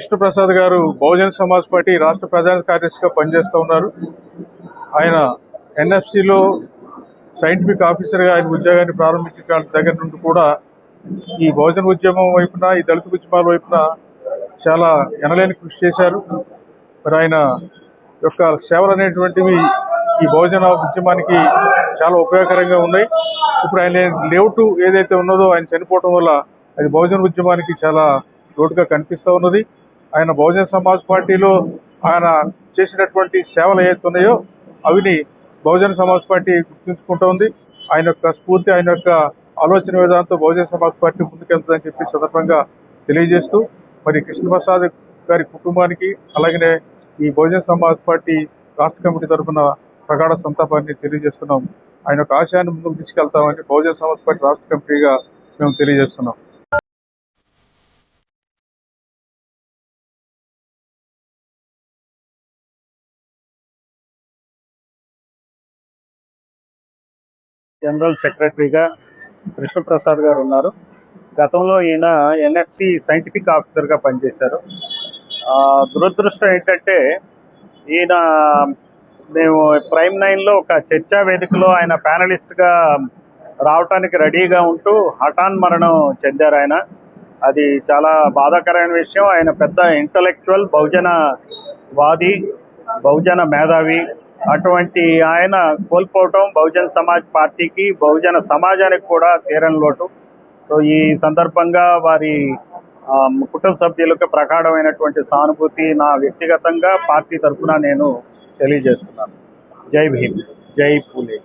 కృష్ణప్రసాద్ గారు బహుజన సమాజ్ పార్టీ రాష్ట్ర ప్రధాన కార్యదర్శిగా పనిచేస్తూ ఉన్నారు. ఆయన ఎన్ఎఫ్సిలో సైంటిఫిక్ ఆఫీసర్గా ఆయన ఉద్యోగాన్ని ప్రారంభించిన దగ్గర నుండి కూడా ఈ బహుజన ఉద్యమం వైపున ఈ దళిత ఉద్యమాల వైపున చాలా ఎనలేని కృషి చేశారు. మరి ఆయన యొక్క సేవలు అనేటువంటివి ఈ బహుజన ఉద్యమానికి చాలా ఉపయోగకరంగా ఉన్నాయి. ఇప్పుడు ఆయన లేవుటు ఏదైతే ఉన్నదో ఆయన చనిపోవటం వల్ల అది బహుజన ఉద్యమానికి చాలా లోటుగా కనిపిస్తూ ఉన్నది. ఆయన బహుజన సమాజ్ పార్టీలో ఆయన చేసినటువంటి సేవలు ఏవైతే ఉన్నాయో అవిని బహుజన సమాజ్ పార్టీ గుర్తుంచుకుంటూ ఉంది ఆయన యొక్క స్ఫూర్తి ఆయన యొక్క ఆలోచన విధానంతో బహుజన సమాజ్ పార్టీ ముందుకెళ్తుందని చెప్పి సందర్భంగా తెలియజేస్తూ మరి కృష్ణప్రసాద్ గారి కుటుంబానికి అలాగనే ఈ బహుజన సమాజ్ పార్టీ రాష్ట్ర కమిటీ తరఫున ప్రగాఢ సంతాపాన్ని తెలియజేస్తున్నాం. ఆయన యొక్క ఆశయాన్ని ముందుకు తీసుకెళ్తామని బహుజన సమాజ్ పార్టీ రాష్ట్ర కమిటీగా మేము తెలియజేస్తున్నాం. జనరల్ సెక్రటరీగా కృష్ణప్రసాద్ గారు ఉన్నారు. గతంలో ఈయన ఎన్ఎఫ్సి సైంటిఫిక్ ఆఫీసర్గా పనిచేశారు. దురదృష్టం ఏంటంటే ఈయన మేము ప్రైమ్ నైన్లో ఒక చర్చా వేదికలో ఆయన ప్యానలిస్ట్గా రావటానికి రెడీగా ఉంటూ హఠాన్ మరణం చెందారు ఆయన. అది చాలా బాధాకరమైన విషయం. ఆయన పెద్ద ఇంటలెక్చువల్ బహుజన వాది బహుజన మేధావి అటువంటి ఆయన కోల్పోవటం బహుజన సమాజ్ పార్టీకి బహుజన సమాజానికి కూడా తీరని లోటు. సో ఈ సందర్భంగా వారి కుటుంబ సభ్యులకు ప్రగాఢమైనటువంటి సానుభూతి నా వ్యక్తిగతంగా పార్టీ తరఫున నేను తెలియజేస్తున్నాను. జై భీమ్. జై పూలే.